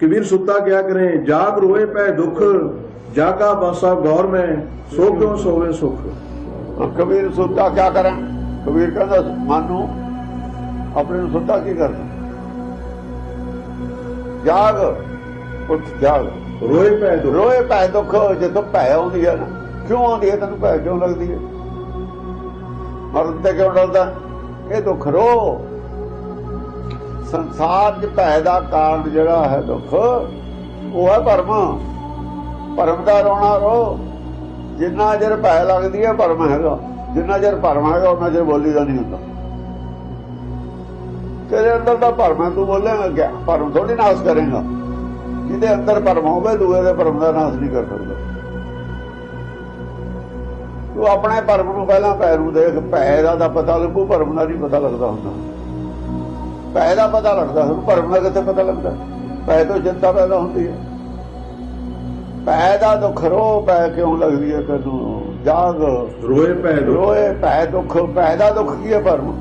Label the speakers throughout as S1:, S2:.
S1: ਕਬੀਰ ਸੁੱਤਾ ਕਿਆ ਕਰੇ? ਜਾਗ ਰੋਏ ਪੈ ਦੁੱਖ ਜਾਗਾ ਬਾਸਾ ਗੌਰ ਮੈਂ ਸੋ ਕਿਉ ਸੋਵੇ ਸੁਖ?
S2: ਕਬੀਰ ਸੁੱਤਾ ਕਿਆ ਕਰਾਂ? ਕਬੀਰ ਕਹਿੰਦਾ ਮਨ ਆਪਣੇ ਨੂੰ ਸੁੱਤਾ ਕੀ ਕਰਦਾ ਜਾਗ ਉੱਠ ਜਾਗ।
S1: ਰੋਏ ਪੈ ਦੁੱਖ।
S2: ਰੋਏ ਪੈ ਦੁੱਖ ਜਦੋਂ ਭੈ ਆਉਂਦੀ ਹੈ ਨਾ। ਕਿਉਂ ਆਉਂਦੀ ਹੈ? ਤੈਨੂੰ ਭੈ ਕਿਉਂ ਲੱਗਦੀ ਹੈ? ਮਰਨ ਤੇ ਕਿਉਂ ਡਰਦਾ? ਇਹ ਦੁੱਖ ਰੋ। ਸੰਸਾਰ 'ਚ ਭੈ ਦਾ ਕਾਰਨ ਜਿਹੜਾ ਹੈ ਦੁੱਖ, ਉਹ ਹੈ ਭਰਮ। ਭਰਮ ਦਾ ਰੋਣਾ ਰੋ। ਜਿੰਨਾ ਚਿਰ ਭੈ ਲੱਗਦੀ ਹੈ, ਭਰਮ ਹੈਗਾ। ਜਿੰਨਾ ਚਿਰ ਭਰਮ ਹੈਗਾ ਉਹਨਾਂ ਚਿਰ ਬੋਲੀ ਦਾ ਨਹੀਂ ਹੁੰਦਾ। ਤੇਰੇ ਅੰਦਰ ਦਾ ਭਰਮ ਹੈ, ਤੂੰ ਬੋਲੇਗਾ ਕਿਆ? ਭਰਮ ਥੋੜੀ ਨਾਸ ਕਰੇਗਾ। ਜਿਹਦੇ ਅੰਦਰ ਭਰਮ ਹੋਵੇ, ਦੂਏ ਦੇ ਭਰਮ ਦਾ ਨਾਸ ਨਹੀਂ ਕਰ ਸਕਦਾ। ਤੂੰ ਆਪਣੇ ਭਰਮ ਨੂੰ ਪਹਿਲਾਂ ਪੈਰੂ ਦੇਖ। ਭੈ ਦਾ ਤਾਂ ਪਤਾ ਲੱਗੂ, ਭਰਮ ਦਾ ਨਹੀਂ ਪਤਾ ਲੱਗਦਾ ਹੁੰਦਾ। ਭੈ ਦਾ ਪਤਾ ਲੱਗਦਾ ਤੁਹਾਨੂੰ ਭਰਮ ਦਾ ਕਿੱਥੇ ਪਤਾ ਲੱਗਦਾ? ਭੈ ਤੋਂ ਚਿੰਤਾ ਪੈਦਾ ਹੁੰਦੀ ਹੈ। ਪੈ ਦਾ ਦੁੱਖ ਰੋ ਪੈ ਕਿਉਂ ਲੱਗਦੀ ਹੈ ਕਦੋਂ? ਜਾਗ।
S1: ਰੋਏ ਭੈ
S2: ਰੋਏ ਭੈ ਦੁੱਖ ਭੈ ਦਾ ਦੁੱਖ ਕੀ ਹੈ ਭਰਮ?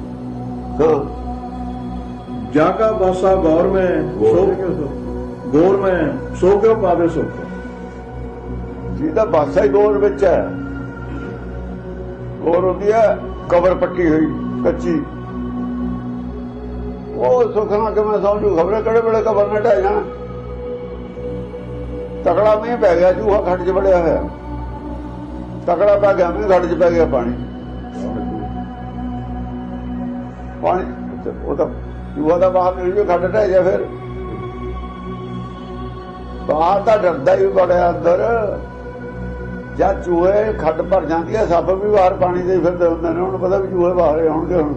S1: ਜਾਗਾ ਬਾਸਾ ਗੌਰ ਮੈਂ ਸੋ ਗੌਰ ਮੈਂ ਸੋ ਕਿਉਂ ਪਾਵੇ ਸੁਖ?
S2: ਜਿਹਦਾ ਬਾਸਾ ਹੀ ਗੌਰ ਵਿੱਚ ਹੈ ਗੌਰ ਹੁੰਦੀ ਹੈ ਕਵਰ ਪੱਟੀ ਹੋਈ ਕੱਚੀ। ਉਹ ਸੁਖਣਾ ਕਿ ਮੈਂ ਸਮਝੂ? ਖਬਰੇ ਕਿਹੜੇ ਵੇਲੇ ਕਬਰ ਨੇ ਢਹਿ ਜਾਣਾ ਤਕੜਾ ਮੀਂਹ ਪੈ ਗਿਆ, ਚੂਹਾ ਖੱਡ 'ਚ ਵੜਿਆ ਹੋਇਆ। ਤਕੜਾ ਪੈ ਗਿਆ, ਮੀਂਹ ਖੱਡ 'ਚ ਪੈ ਗਿਆ ਪਾਣੀ। ਪਾਣੀ ਉਹ ਤਾਂ ਚੂਹਾ ਦਾ ਬਾਹਰ ਨਿਕਲ ਜੋ ਖੱਡ ਢਹਿ ਜਾ ਫਿਰ। ਬਾਹਰ ਤਾਂ ਡਰਦਾ ਹੀ ਬੜਿਆ ਅੰਦਰ। ਜਾਂ ਚੂਹੇ ਖੱਡ ਭਰ ਜਾਂਦੀ ਹੈ ਸੱਪ ਵੀ ਬਾਹਰ ਪਾਣੀ ਦੇ ਫਿਰਦੇ ਹੁੰਦੇ ਨੇ। ਉਹਨੂੰ ਪਤਾ ਵੀ ਚੂਹੇ ਬਾਹਰ ਆਉਣਗੇ ਹੁਣ।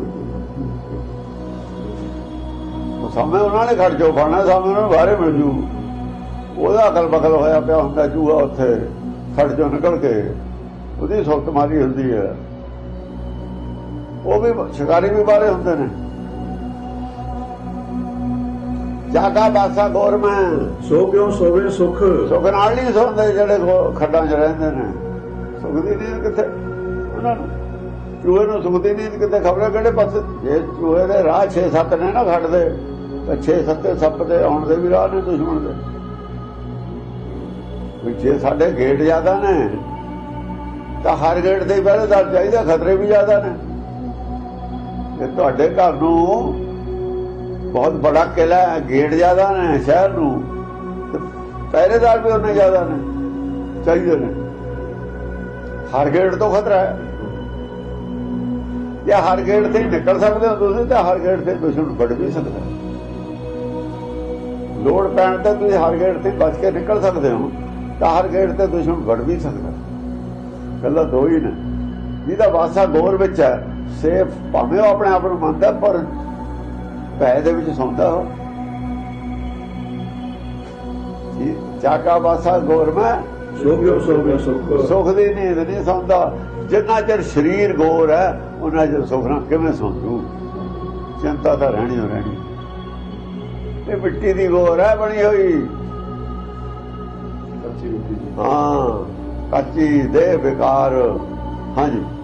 S2: ਸਮੇਂ ਉਹਨਾਂ ਨੇ ਖੜ ਜੋ ਫੜਨਾ ਸਮੇਂ ਉਹਨਾਂ ਨੂੰ ਬਾਹਰੇ ਮਿਲ ਜੂ। ਉਹਦਾ ਅਕਲ ਬਕਲ ਹੋਇਆ ਪਿਆ ਹੁੰਦਾ ਜੂਆ ਉੱਥੇ ਖੜ ਜੋ ਨਿਕਲ ਕੇ। ਉਹਦੀ ਸੁਰਤ ਮਾਰੀ ਹੁੰਦੀ ਹੈ। ਉਹ ਵੀ ਸ਼ਿਕਾਰੀ ਵੀ ਬਾਰੇ ਹੁੰਦੇ ਨੇ। ਜਾਗਾ ਬਾਸਾ ਗੌਰ ਮੈਂ।
S1: ਸੋ ਕਿਉਂ ਸੋਵੇ ਸੁਖ?
S2: ਸੁਖ ਨਾਲ ਨਹੀਂ ਸੌਂਦੇ ਜਿਹੜੇ ਖੱਡਾਂ 'ਚ ਰਹਿੰਦੇ ਨੇ। ਸੁਖ ਦੀ ਨੀਂਦ ਕਿੱਥੇ? ਉਹਨਾਂ ਨੂੰ। ਚੂਹੇ ਨੂੰ ਸੁਖ ਦੀ ਨੀਂਦ ਕਿੱਥੇ? ਖਬਰ ਕਿਹੜੇ ਪਾਸੇ? ਜੇ ਚੂਹੇ ਦੇ ਰਾਹ 6-7 ਨੇ ਨਾ ਖੜਦੇ। ਦੇ ਤਾਂ 6-7 ਸੱਪ ਦੇ ਆਉਣ ਦੇ ਵੀ ਰਾਹ ਨੇ ਦੁਸ਼ਮਣ ਦੇ। ਵੀ ਜੇ ਸਾਡੇ ਗੇਟ ਜ਼ਿਆਦਾ ਨੇ। ਤਾਂ ਹਰ ਗੇਟ ਦੇ ਪਹਿਰੇਦਾਰ ਚਾਹੀਦਾ ਖਤਰੇ ਵੀ ਜ਼ਿਆਦਾ ਨੇ। ਜੇ ਤੁਹਾਡੇ ਘਰ ਨੂੰ ਬਹੁਤ ਬੜਾ ਕਿਲਾ ਹੈ, ਗੇਟ ਜ਼ਿਆਦਾ ਨੇ ਸ਼ਹਿਰ ਨੂੰ। ਪਹਿਰੇਦਾਰ ਵੀ ਉਹਨੇ ਜ਼ਿਆਦਾ ਨੇ, ਚਾਹੀਦੇ ਨੇ। ਹਰ ਗੇਟ ਤੋਂ ਖਤਰਾ ਹੈ। ਜਾਂ ਹਰ ਗੇਟ ਤੇ ਨਿਕਲ ਸਕਦੇ ਹੋ ਤੁਸੀਂ ਤਾਂ ਹਰ ਗੇਟ ਤੇ ਦੁਸ਼ਮਣ ਵੱਢ ਵੀ ਸਕਦਾ। ਲੋੜ ਪੈਣ ਤੇ ਤੁਸੀਂ ਹਰ ਗੇਟ ਤੇ ਬਚ ਕੇ ਨਿਕਲ ਸਕਦੇ ਹੋ ਤਾਂ ਹਰ ਗੇਟ ਤੇ ਦੁਸ਼ਮਣ ਵੜ ਵੀ ਸਕਦਾ। ਗੱਲਾਂ ਦੋ ਹੀ ਨੇ। ਜਿਹਦਾ ਵਾਸਾ ਗੋਰ ਵਿੱਚ ਹੈ ਸੇਫ ਭਾਵੇਂ ਆਪਣੇ ਆਪ ਨੂੰ ਮੰਨਦਾ ਪਰ ਭੈ ਦੇ ਵਿੱਚ ਸੌਂਦਾ ਹੋ ਜੀ ਚਾਕਾ ਵਾਸਾ ਗੋਰ ਮੈਂ। ਸੁਖ ਦੀ ਨੀਂਦ ਨਹੀਂ ਸੌਂਦਾ। ਜਿੰਨਾ ਚਿਰ ਸਰੀਰ ਗੌਰ ਹੈ ਉਹਨਾਂ ਚਿਰ ਨਾਲ ਕਿਵੇਂ ਸੌਂਦੂ ਚਿੰਤਾ ਤਾਂ ਰਹਿਣੀ ਹੋ ਰਹਿਣੀ। ਇਹ ਮਿੱਟੀ ਦੀ ਗੌਰ ਹੈ ਬਣੀ ਹੋਈ। ਹਾਂ ਕੱਚੀ ਦੇ ਬੇਕਾਰ ਹਾਂਜੀ।